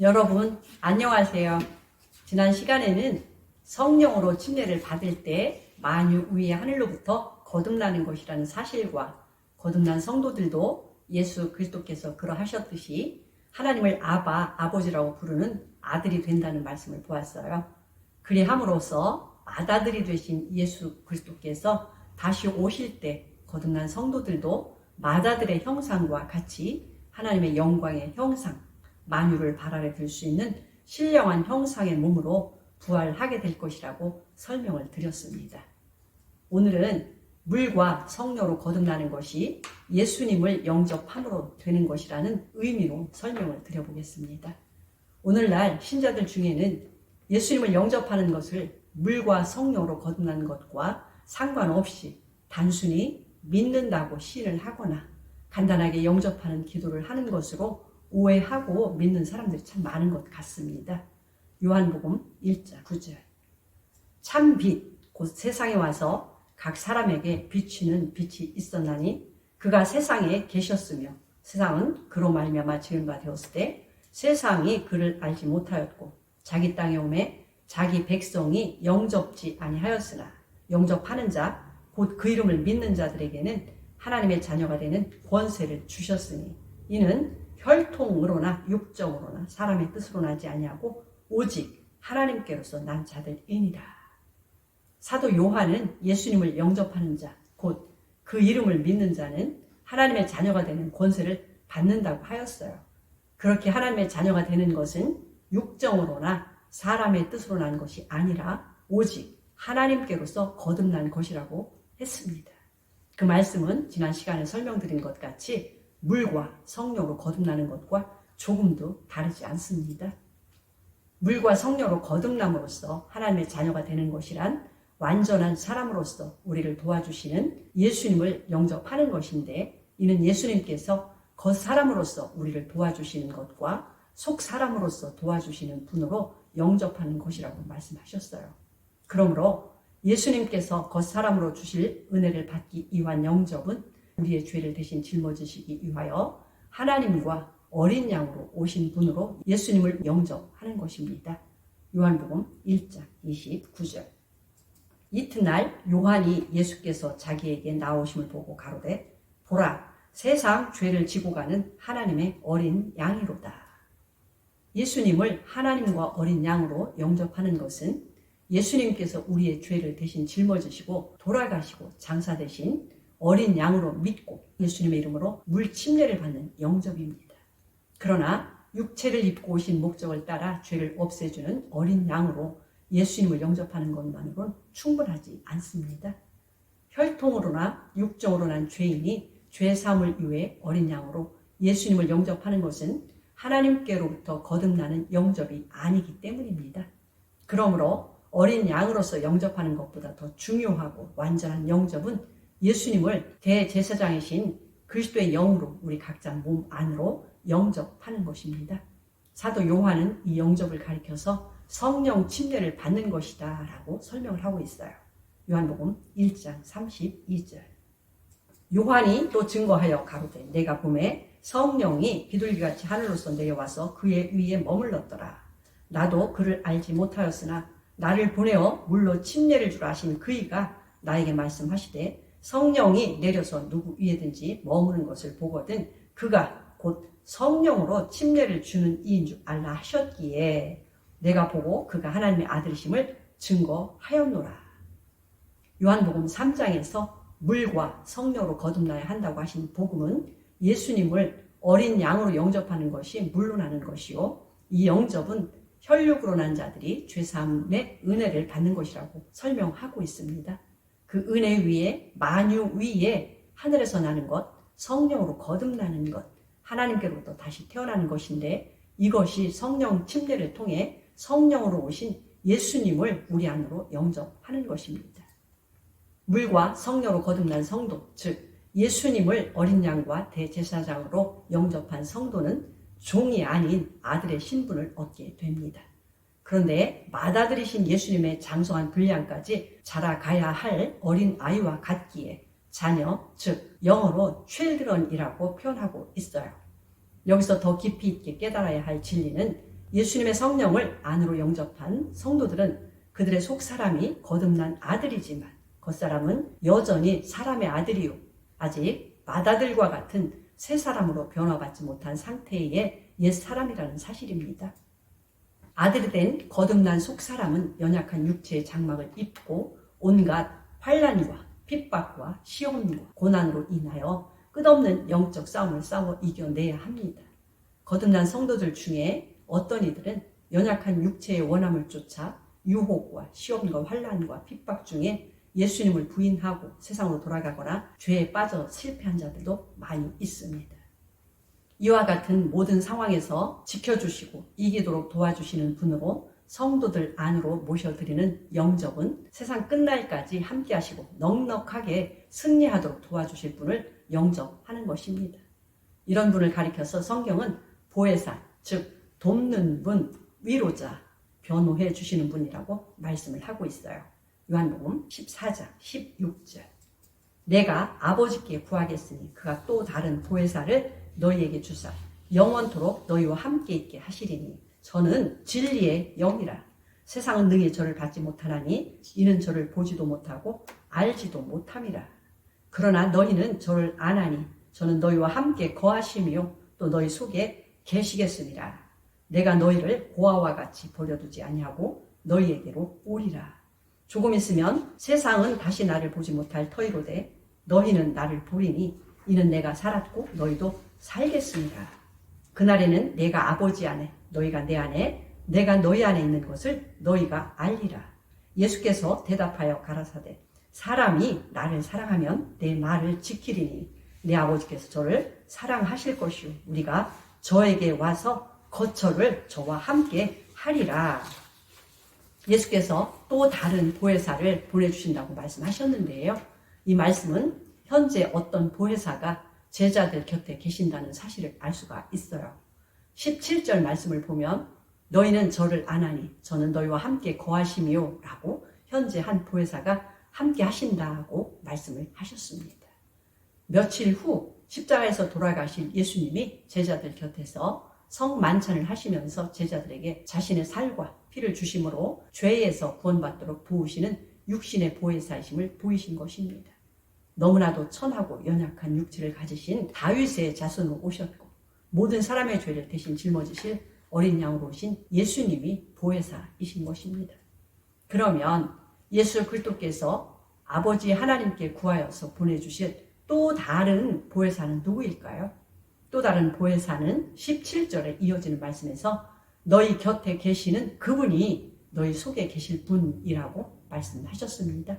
여러분, 안녕하세요. 지난 시간에는 성령으로 침례를 받을 때 만유 위의 하늘로부터 거듭나는 것이라는 사실과 거듭난 성도들도 예수 그리스도께서 그러하셨듯이 하나님을 아바, 아버지라고 부르는 아들이 된다는 말씀을 보았어요. 그리함으로써 맏아들이 되신 예수 그리스도께서 다시 오실 때 거듭난 성도들도 맏아들의 형상과 같이 하나님의 영광의 형상, 만유를 발 아래 들 수 있는 신령한 형상의 몸으로 부활하게 될 것이라고 설명을 드렸습니다. 오늘은 물과 성녀로 거듭나는 것이 예수님을 영접함으로 되는 것이라는 의미로 설명을 드려보겠습니다. 오늘날 신자들 중에는 예수님을 영접하는 것을 물과 성령으로 거듭나는 것과 상관없이 단순히 믿는다고 시인을 하거나 간단하게 영접하는 기도를 하는 것으로 오해하고 믿는 사람들이 참 많은 것 같습니다. 요한복음 1장 9절 참 빛, 곧 세상에 와서 각 사람에게 비치는 빛이 있었나니 그가 세상에 계셨으며 세상은 그로 말미암아 지은 바 되었을 때 세상이 그를 알지 못하였고 자기 땅에 오매 자기 백성이 영접지 아니하였으나 영접하는 자 곧 그 이름을 믿는 자들에게는 하나님의 자녀가 되는 권세를 주셨으니 이는 혈통으로나 육정으로나 사람의 뜻으로 나지 아니하고 오직 하나님께로서 난 자들이니라. 사도 요한은 예수님을 영접하는 자, 곧 그 이름을 믿는 자는 하나님의 자녀가 되는 권세를 받는다고 하였어요. 그렇게 하나님의 자녀가 되는 것은 육정으로나 사람의 뜻으로 난 것이 아니라 오직 하나님께로서 거듭난 것이라고 했습니다. 그 말씀은 지난 시간에 설명드린 것 같이 물과 성령으로 거듭나는 것과 조금도 다르지 않습니다. 물과 성령으로 거듭남으로써 하나님의 자녀가 되는 것이란 완전한 사람으로서 우리를 도와주시는 예수님을 영접하는 것인데 이는 예수님께서 겉 사람으로서 우리를 도와주시는 것과 속 사람으로서 도와주시는 분으로 영접하는 것이라고 말씀하셨어요. 그러므로 예수님께서 겉 사람으로 주실 은혜를 받기 위한 영접은 우리의 죄를 대신 짊어지시기 위하여 하나님과 어린 양으로 오신 분으로 예수님을 영접하는 것입니다. 요한복음 1장 29절. 이튿날 요한이 예수께서 자기에게 나오심을 보고 가로되 보라 세상 죄를 지고 가는 하나님의 어린 양이로다. 예수님을 하나님과 어린 양으로 영접하는 것은 예수님께서 우리의 죄를 대신 짊어지시고 돌아가시고 장사 대신 어린 양으로 믿고 예수님의 이름으로 물 침례를 받는 영접입니다. 그러나 육체를 입고 오신 목적을 따라 죄를 없애주는 어린 양으로 예수님을 영접하는 것만으로는 충분하지 않습니다. 혈통으로나 육정으로 난 죄인이 죄 사함을 위해 어린 양으로 예수님을 영접하는 것은 하나님께로부터 거듭나는 영접이 아니기 때문입니다. 그러므로 어린 양으로서 영접하는 것보다 더 중요하고 완전한 영접은 예수님을 대제사장이신 그리스도의 영으로 우리 각자 몸 안으로 영접하는 것입니다. 사도 요한은 이 영접을 가리켜서 성령 침례를 받는 것이다 라고 설명을 하고 있어요. 요한복음 1장 32절 요한이 또 증거하여 가로되 내가 봄에 성령이 비둘기같이 하늘로서 내려와서 그의 위에 머물렀더라. 나도 그를 알지 못하였으나 나를 보내어 물로 침례를 주라 하신 그이가 나에게 말씀하시되 성령이 내려서 누구 위에든지 머무는 것을 보거든 그가 곧 성령으로 침례를 주는 이인 줄 알라 하셨기에 내가 보고 그가 하나님의 아들이심을 증거하였노라. 요한복음 3장에서 물과 성령으로 거듭나야 한다고 하신 복음은 예수님을 어린 양으로 영접하는 것이 물론하는 것이요. 이 영접은 혈육으로 난 자들이 죄사함의 은혜를 받는 것이라고 설명하고 있습니다. 그 은혜 위에 만유 위에 하늘에서 나는 것, 성령으로 거듭나는 것, 하나님께로부터 다시 태어나는 것인데 이것이 성령 침례를 통해 성령으로 오신 예수님을 우리 안으로 영접하는 것입니다. 물과 성령으로 거듭난 성도, 즉 예수님을 어린 양과 대제사장으로 영접한 성도는 종이 아닌 아들의 신분을 얻게 됩니다. 그런데 맏아들이신 예수님의 장성한 분량까지 자라가야 할 어린 아이와 같기에 자녀, 즉 영어로 children이라고 표현하고 있어요. 여기서 더 깊이 있게 깨달아야 할 진리는 예수님의 성령을 안으로 영접한 성도들은 그들의 속 사람이 거듭난 아들이지만 겉사람은 여전히 사람의 아들이요. 아직 마다들과 같은 새 사람으로 변화받지 못한 상태의 옛 사람이라는 사실입니다. 아들이 된 거듭난 속 사람은 연약한 육체의 장막을 입고 온갖 환란과 핍박과 시험과 고난으로 인하여 끝없는 영적 싸움을 싸워 이겨내야 합니다. 거듭난 성도들 중에 어떤 이들은 연약한 육체의 원함을 쫓아 유혹과 시험과 환란과 핍박 중에 예수님을 부인하고 세상으로 돌아가거나 죄에 빠져 실패한 자들도 많이 있습니다. 이와 같은 모든 상황에서 지켜주시고 이기도록 도와주시는 분으로 성도들 안으로 모셔드리는 영접은 세상 끝날까지 함께 하시고 넉넉하게 승리하도록 도와주실 분을 영접하는 것입니다. 이런 분을 가리켜서 성경은 보혜사, 즉 돕는 분, 위로자, 변호해 주시는 분이라고 말씀을 하고 있어요. 요한복음 14장 16절. 내가 아버지께 구하겠으니 그가 또 다른 보혜사를 너희에게 주사. 영원토록 너희와 함께 있게 하시리니 저는 진리의 영이라. 세상은 능히 저를 받지 못하나니 이는 저를 보지도 못하고 알지도 못함이라. 그러나 너희는 저를 아나니 저는 너희와 함께 거하시며 또 너희 속에 계시겠습니다. 내가 너희를 고아와 같이 버려두지 아니하고 너희에게로 오리라. 조금 있으면 세상은 다시 나를 보지 못할 터이로되 너희는 나를 보리니 이는 내가 살았고 너희도 살겠습니다. 그날에는 내가 아버지 안에 너희가 내 안에 내가 너희 안에 있는 것을 너희가 알리라. 예수께서 대답하여 가라사대 사람이 나를 사랑하면 내 말을 지키리니 내 아버지께서 저를 사랑하실 것이요 우리가 저에게 와서 거처를 저와 함께 하리라. 예수께서 또 다른 보혜사를 보내주신다고 말씀하셨는데요. 이 말씀은 현재 어떤 보혜사가 제자들 곁에 계신다는 사실을 알 수가 있어요. 17절 말씀을 보면 너희는 저를 아나니 저는 너희와 함께 거하시미요 라고 현재 한 보혜사가 함께 하신다고 말씀을 하셨습니다. 며칠 후 십자가에서 돌아가신 예수님이 제자들 곁에서 성만찬을 하시면서 제자들에게 자신의 살과 피를 주심으로 죄에서 구원받도록 도우시는 육신의 보혜사이심을 보이신 것입니다. 너무나도 천하고 연약한 육체를 가지신 다윗의 자손으로 오셨고 모든 사람의 죄를 대신 짊어지실 어린 양으로 오신 예수님이 보혜사이신 것입니다. 그러면 예수 그리스도께서 아버지 하나님께 구하여서 보내주실 또 다른 보혜사는 누구일까요? 또 다른 보혜사는 17절에 이어지는 말씀에서 너희 곁에 계시는 그분이 너희 속에 계실 분이라고 말씀하셨습니다.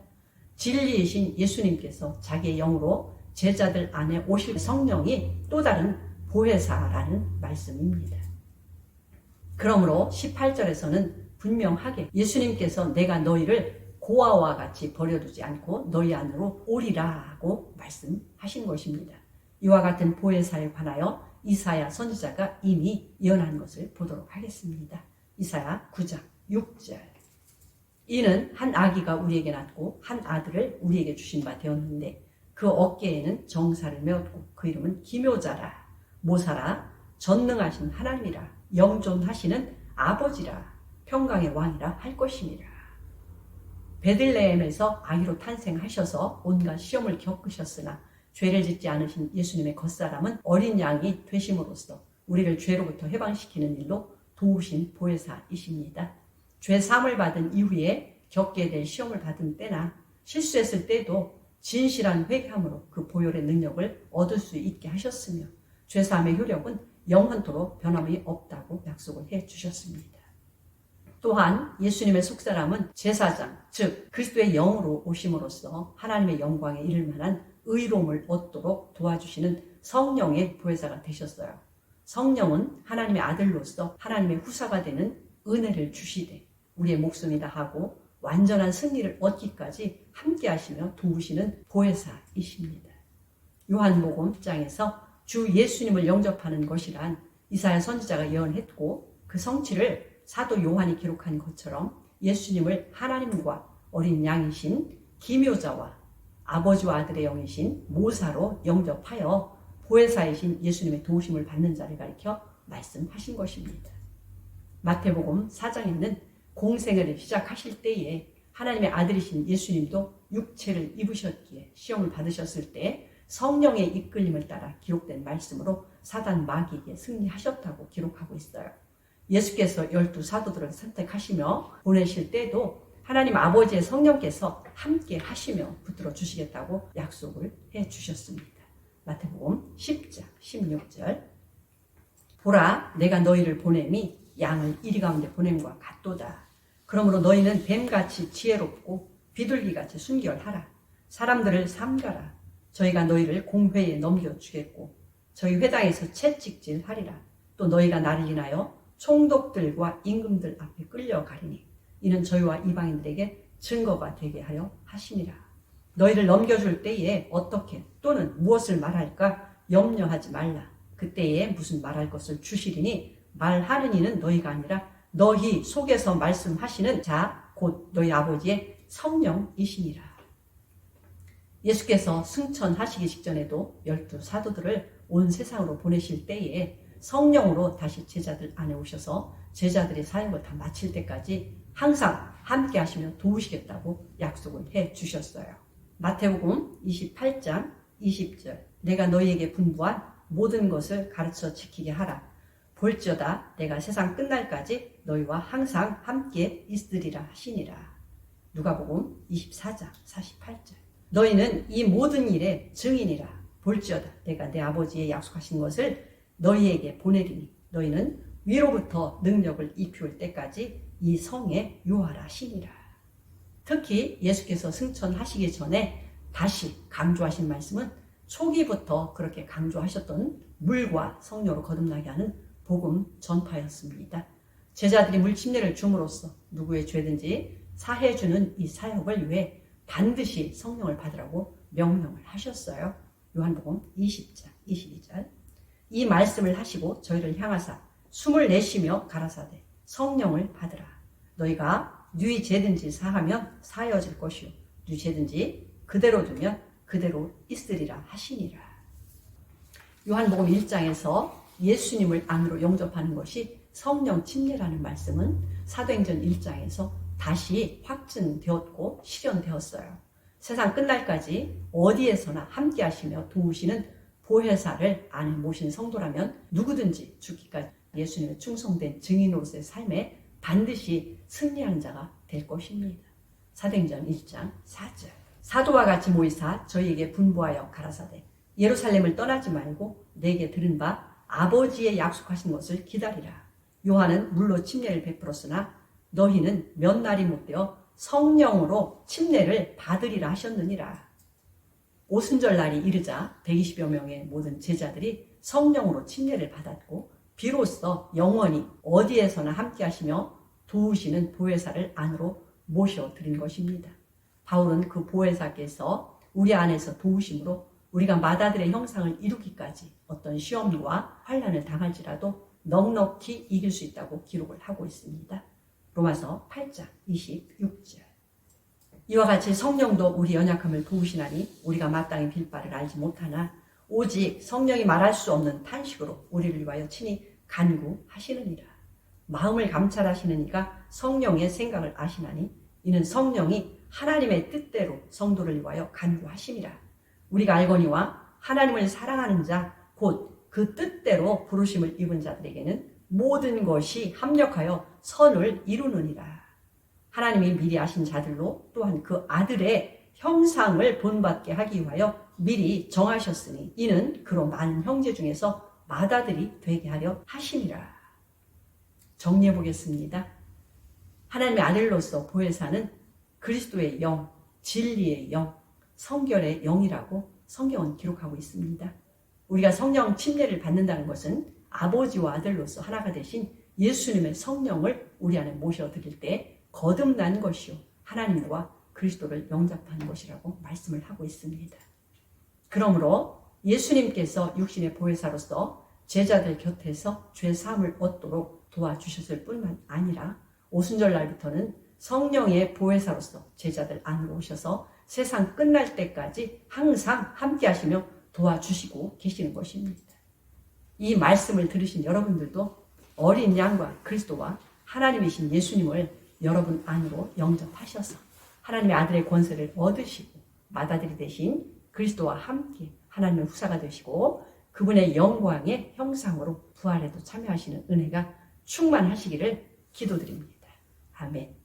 진리이신 예수님께서 자기의 영으로 제자들 안에 오실 성령이 또 다른 보혜사라는 말씀입니다. 그러므로 18절에서는 분명하게 예수님께서 내가 너희를 고아와 같이 버려두지 않고 너희 안으로 오리라고 말씀하신 것입니다. 이와 같은 보혜사에 관하여 이사야 선지자가 이미 예언한 것을 보도록 하겠습니다. 이사야 9장 6절 이는 한 아기가 우리에게 낳고 한 아들을 우리에게 주신 바 되었는데 그 어깨에는 정사를 메었고 그 이름은 기묘자라 모사라 전능하신 하나님이라 영존하시는 아버지라 평강의 왕이라 할 것이니라. 베들레헴에서 아기로 탄생하셔서 온갖 시험을 겪으셨으나 죄를 짓지 않으신 예수님의 겉사람은 어린 양이 되심으로써 우리를 죄로부터 해방시키는 일로 도우신 보혜사이십니다. 죄 사함을 받은 이후에 겪게 될 시험을 받은 때나 실수했을 때도 진실한 회개함으로 그 보혈의 능력을 얻을 수 있게 하셨으며 죄 사함의 효력은 영원토록 변함이 없다고 약속을 해 주셨습니다. 또한 예수님의 속사람은 제사장, 즉 그리스도의 영으로 오심으로써 하나님의 영광에 이를 만한 의로움을 얻도록 도와주시는 성령의 보혜사가 되셨어요. 성령은 하나님의 아들로서 하나님의 후사가 되는 은혜를 주시되 우리의 목숨이 다 하고 완전한 승리를 얻기까지 함께 하시며 도우시는 보혜사이십니다. 요한복음 1장에서 주 예수님을 영접하는 것이란 이사야 선지자가 예언했고 그 성취를 사도 요한이 기록한 것처럼 예수님을 하나님과 어린 양이신 기묘자와 아버지와 아들의 영이신 모사로 영접하여 보혜사이신 예수님의 도우심을 받는 자를 가리켜 말씀하신 것입니다. 마태복음 4장에는 공생애를 시작하실 때에 하나님의 아들이신 예수님도 육체를 입으셨기에 시험을 받으셨을 때 성령의 이끌림을 따라 기록된 말씀으로 사단 마귀에게 승리하셨다고 기록하고 있어요. 예수께서 열두 사도들을 선택하시며 보내실 때도 하나님 아버지의 성령께서 함께 하시며 붙들어 주시겠다고 약속을 해 주셨습니다. 마태복음 10장 16절 보라 내가 너희를 보냄이 양을 이리 가운데 보냄과 같도다. 그러므로 너희는 뱀같이 지혜롭고 비둘기같이 순결하라. 사람들을 삼가라. 저희가 너희를 공회에 넘겨주겠고 저희 회당에서 채찍질하리라. 또 너희가 나를 인하여 총독들과 임금들 앞에 끌려가리니 이는 저희와 이방인들에게 증거가 되게 하려 하심이라. 너희를 넘겨줄 때에 어떻게 또는 무엇을 말할까 염려하지 말라. 그때에 무슨 말할 것을 주시리니 말하는 이는 너희가 아니라 너희 속에서 말씀하시는 자 곧 너희 아버지의 성령이시니라. 예수께서 승천하시기 직전에도 열두 사도들을 온 세상으로 보내실 때에 성령으로 다시 제자들 안에 오셔서 제자들의 사역을 다 마칠 때까지 항상 함께 하시며 도우시겠다고 약속을 해 주셨어요. 마태복음 28장 20절 내가 너희에게 분부한 모든 것을 가르쳐 지키게 하라. 볼지어다 내가 세상 끝날까지 너희와 항상 함께 있으리라 하시니라. 누가복음 24장 48절 너희는 이 모든 일의 증인이라. 볼지어다 내가 내 아버지의 약속하신 것을 너희에게 보내리니 너희는 위로부터 능력을 입히올 때까지 이 성에 유하라 하시니라. 특히 예수께서 승천하시기 전에 다시 강조하신 말씀은 초기부터 그렇게 강조하셨던 물과 성령으로 거듭나게 하는 복음 전파였습니다. 제자들이 물 침례를 줌으로써 누구의 죄든지 사해주는 이 사역을 위해 반드시 성령을 받으라고 명령을 하셨어요. 요한복음 20장 22절 이 말씀을 하시고 저희를 향하사 숨을 내쉬며 가라사대 성령을 받으라. 너희가 뉘 죄든지 사하면 사여질 것이요 뉘 죄든지 그대로 두면 그대로 있으리라 하시니라. 요한복음 1장에서 예수님을 안으로 영접하는 것이 성령 침례라는 말씀은 사도행전 1장에서 다시 확증되었고 실현되었어요. 세상 끝날까지 어디에서나 함께 하시며 도우시는 보혜사를 안에 모신 성도라면 누구든지 죽기까지 예수님의 충성된 증인으로서의 삶에 반드시 승리한 자가 될 것입니다. 사도행전 1장 4절 사도와 같이 모이사 저희에게 분부하여 가라사대 예루살렘을 떠나지 말고 내게 들은 바 아버지의 약속하신 것을 기다리라. 요한은 물로 침례를 베풀었으나 너희는 몇 날이 못되어 성령으로 침례를 받으리라 하셨느니라. 오순절 날이 이르자 120여 명의 모든 제자들이 성령으로 침례를 받았고 비로소 영원히 어디에서나 함께 하시며 도우시는 보혜사를 안으로 모셔 드린 것입니다. 바울은 그 보혜사께서 우리 안에서 도우심으로 우리가 마다들의 형상을 이루기까지 어떤 시험과 환란을 당할지라도 넉넉히 이길 수 있다고 기록을 하고 있습니다. 로마서 8장 26절 이와 같이 성령도 우리 연약함을 도우시나니 우리가 마땅히 빌 바를 알지 못하나 오직 성령이 말할 수 없는 탄식으로 우리를 위하여 친히 간구하시느니라. 마음을 감찰하시는 이가 성령의 생각을 아시나니 이는 성령이 하나님의 뜻대로 성도를 위하여 간구하심이라. 우리가 알거니와 하나님을 사랑하는 자 곧 그 뜻대로 부르심을 입은 자들에게는 모든 것이 합력하여 선을 이루느니라. 하나님이 미리 아신 자들로 또한 그 아들의 형상을 본받게 하기 위하여 미리 정하셨으니 이는 그로 많은 형제 중에서 마다들이 되게 하려 하심이라. 정리해 보겠습니다. 하나님의 아들로서 보혜사는 그리스도의 영, 진리의 영, 성결의 영이라고 성경은 기록하고 있습니다. 우리가 성령 침례를 받는다는 것은 아버지와 아들로서 하나가 되신 예수님의 성령을 우리 안에 모셔 드릴 때 거듭난 것이요. 하나님과 그리스도를 영접하는 것이라고 말씀을 하고 있습니다. 그러므로 예수님께서 육신의 보혜사로서 제자들 곁에서 죄 사함을 얻도록 도와주셨을 뿐만 아니라 오순절 날부터는 성령의 보혜사로서 제자들 안으로 오셔서 세상 끝날 때까지 항상 함께 하시며 도와주시고 계시는 것입니다. 이 말씀을 들으신 여러분들도 어린 양과 그리스도와 하나님이신 예수님을 여러분 안으로 영접하셔서 하나님의 아들의 권세를 얻으시고 맏아들이 되신 그리스도와 함께 하나님의 후사가 되시고 그분의 영광의 형상으로 부활에도 참여하시는 은혜가 충만하시기를 기도드립니다. 아멘.